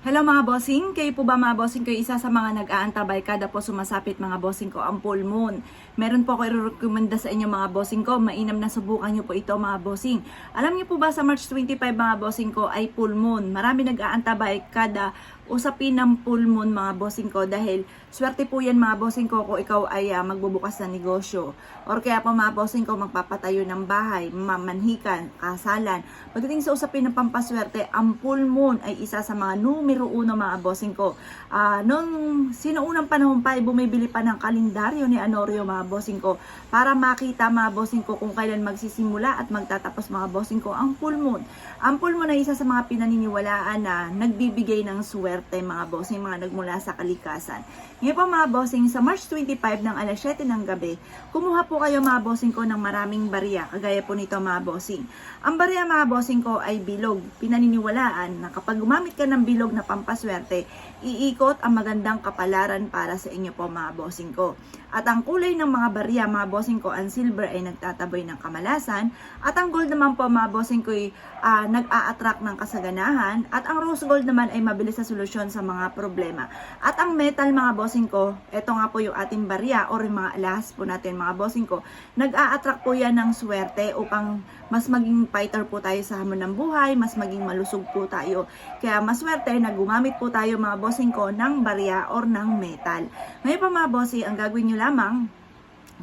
Hello mga bossing, kayo po ba mga bossing ko isa sa mga nag-aantabay kada po sumasapit mga bossing ko ang full moon. Meron po ako i-recommenda sa inyo mga bossing ko, mainam na subukan nyo po ito mga bossing. Alam niyo po ba sa March 25 mga bossing ko ay full moon. Marami nag-aantabay kada usapin ng full moon mga bossing ko dahil swerte po yan mga bossing ko kung ikaw ay ah, magbubukas ng negosyo. Or kaya po mga bossing ko magpapatayo ng bahay, mamanhikan, kasalan. Pagdating sa usapin ng pampaswerte, ang full moon ay isa sa mga numero uno mga bossing ko. Ah, nung sinuunang panahon pa ay bumibili pa ng kalendaryo ni Anorio mga bossing ko para makita mga bossing ko kung kailan magsisimula at magtatapos mga bossing ko ang full moon. Ang full moon ay isa sa mga pinaniniwalaan na nagbibigay ng swerte mga bossing, mga nagmula sa kalikasan. Ngayon po mga bossing, sa March 25 ng alas 7 ng gabi, kumuha po kayo mga bossing ko ng maraming barya, kagaya po nito mga bossing. Ang barya mga bossing ko ay bilog. Pinaniniwalaan na kapag gumamit ka ng bilog na pampaswerte, iikot ang magandang kapalaran para sa inyo po mga bossing ko. At ang kulay ng mga barya mga bossing ko, ang silver ay nagtataboy ng kamalasan, at ang gold naman po mga bossing ko ay ah, nag-a-attract ng kasaganahan, at ang rose gold naman ay mabilis sa solusyon sa mga problema. At ang metal mga bossing ko, ito nga po yung ating barya or yung mga alahas po natin mga bossing ko, nag-a-attract po yan ng swerte upang mas maging fighter po tayo sa hamon ng buhay, mas maging malusog po tayo. Kaya maswerte na gumamit po tayo mga bossing ko ng barya or ng metal. Ngayon pa mga bossing, ang gagawin nyo lamang,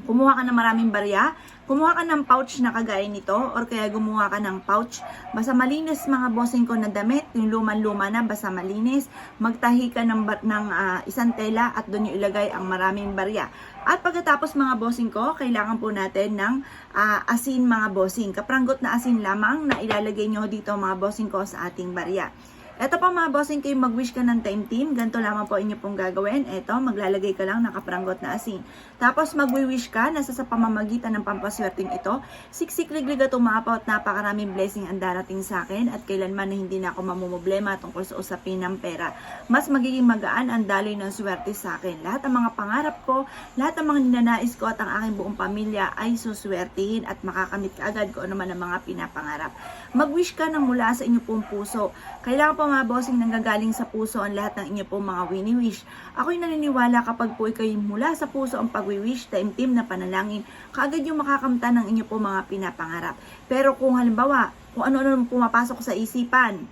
kumuha ka ng maraming barya, kumuha ka ng pouch na kagaya nito, or kaya gumawa ka ng pouch, basta malinis mga bossing ko na damit, yung luman-luma na, basta malinis, magtahi ka ng, ng ah, isang tela at doon yung ilagay ang maraming barya. At pagkatapos mga bossing ko, kailangan po natin ng ah, asin mga bossing. Kapranggot na asin lamang na ilalagay nyo dito mga bossing ko sa ating barya. Ito pa mga bossing kayo mag-wish ka ng time team. Ganito lamang po inyo pong gagawin. Ito, maglalagay ka lang ng kapranggot na asin. Tapos mag-wish ka, nasa sa pamamagitan ng pampaswerteng ito. Siksik liglig at umapaw at napakaraming blessing ang darating sa akin at kailanman na hindi na ako mamumblema tungkol sa usapin ng pera. Mas magiging magaan ang daloy ng swerte sa akin. Lahat ng mga pangarap ko, lahat ng mga ninanais ko at ang aking buong pamilya ay suswertihin at makakamit ka agad kung ano man ang mga pinapangarap. Mag-wish ka ng mula sa inyo pong puso. Kailangan po mga bossing nanggagaling sa puso ang lahat ng inyo pong mga wini-wish. Ako'y naniniwala kapag po ikay mula sa puso ang pag-wish, taimtim na panalangin, kaagad yung makakamta ng inyo pong mga pinapangarap. Pero kung halimbawa, kung ano-ano pumapasok sa isipan,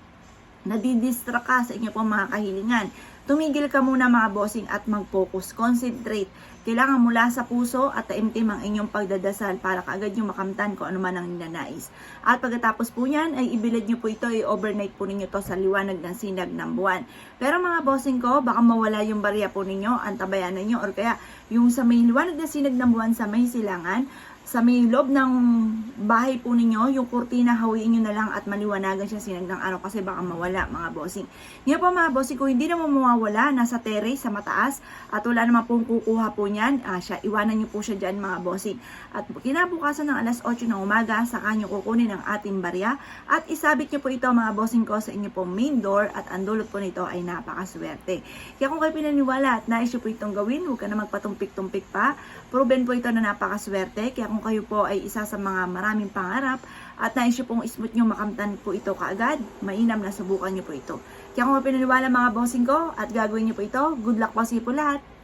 nadidistra ka sa inyo pong mga kahilingan. Tumigil ka muna mga bossing at mag-focus, concentrate. Kailangan mula sa puso at taimtim ang inyong pagdadasal para kaagad nyo makamtan kung ano man ang ninanais. At pagkatapos po yan, ay ibilad nyo po ito, i-overnight po ninyo to sa liwanag ng sinag ng buwan. Pero mga bossing ko, baka mawala yung barya po ninyo, antabayan ninyo, or kaya yung sa may liwanag ng sinag ng buwan sa may silangan, sa may loob ng bahay po ninyo, yung kurtina hawiin nyo na lang at maliwanagan siya sinag ng araw kasi baka mawala mga bossing. Ngayon po mga bossing, kung hindi naman mawawala, nasa terrace, sa mataas, at wala naman pong kukuha po niyan, ah, siya, iwanan nyo po siya dyan mga bossing. At kinabukasan ng alas 8 ng umaga, saka nyo kukunin ang ating barya at isabit nyo po ito mga bossing ko sa inyo pong main door at ang dulot po nito ay napakaswerte. Kaya kung kayo pinaniwala at nais nyo po itong gawin, huwag ka na magpatumpik-tumpik pa. Proven po ito na napakaswerte. Kaya kung kayo po ay isa sa mga maraming pangarap at nais nyo pong smooth nyo makamtan po ito kaagad, mainam na subukan nyo po ito. Kaya kung pinaniwala mga bossing ko at gagawin nyo po ito, good luck po sa po lahat.